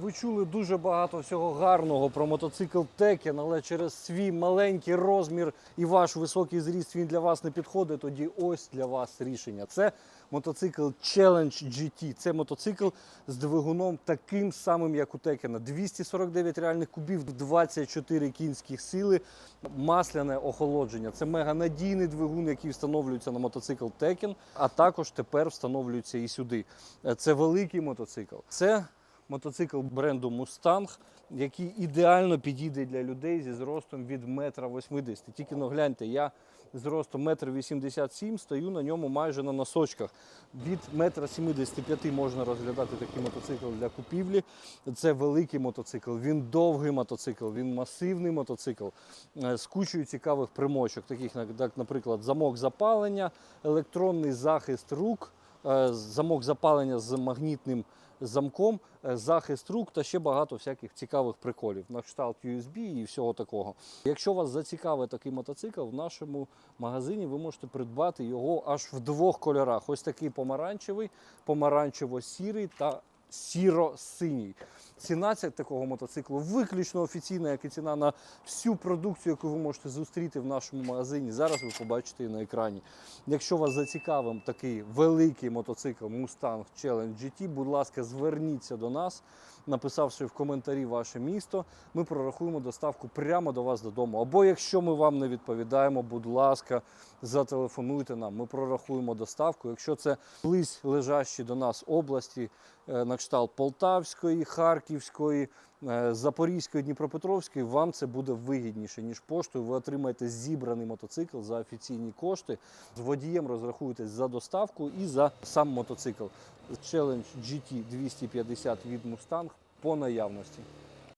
Ви чули дуже багато всього гарного про мотоцикл Tekken, але через свій маленький розмір і ваш високий зріст він для вас не підходить. Тоді ось для вас рішення. Це мотоцикл Challenge GT. Це мотоцикл з двигуном таким самим, як у Tekken. 249 реальних кубів, 24 кінських сили, масляне охолодження. Це меганадійний двигун, який встановлюється на мотоцикл Tekken, а також тепер встановлюється і сюди. Це великий мотоцикл. Це мотоцикл бренду Mustang, який ідеально підійде для людей зі зростом від 1,80 м. Тільки ну гляньте, я з ростом 1,87 м стою на ньому майже на носочках. Від 1,75 м можна розглядати такий мотоцикл для купівлі. Це великий мотоцикл, він довгий мотоцикл, він масивний мотоцикл е, з кучою цікавих примочок, таких як, наприклад, замок запалення, електронний захист рук, замок запалення з магнітним замком, е, захист рук та ще багато всяких цікавих приколів на кшталт USB і всього такого. Якщо вас зацікавить такий мотоцикл, в нашому магазині ви можете придбати його аж в двох кольорах: ось такий помаранчевий, помаранчево-сірий та сіро-синій. Ціна такого мотоциклу виключно офіційна, як і ціна на всю продукцію, яку ви можете зустріти в нашому магазині. Зараз ви побачите її на екрані. Якщо вас зацікавив такий великий мотоцикл Mustang Challenge GT, будь ласка, зверніться до нас, написавши в коментарі ваше місто. Ми прорахуємо доставку прямо до вас додому. Або якщо ми вам не відповідаємо, будь ласка, зателефонуйте нам. Ми прорахуємо доставку. Якщо це близь лежащі до нас області, е, на кшталт Полтавської, Харківської, е, Запорізької, Дніпропетровської, вам це буде вигідніше, ніж поштою. Ви отримаєте зібраний мотоцикл за офіційні кошти. З водієм розрахуєтесь за доставку і за сам мотоцикл. Challenge GT 250 від Mustang по наявності.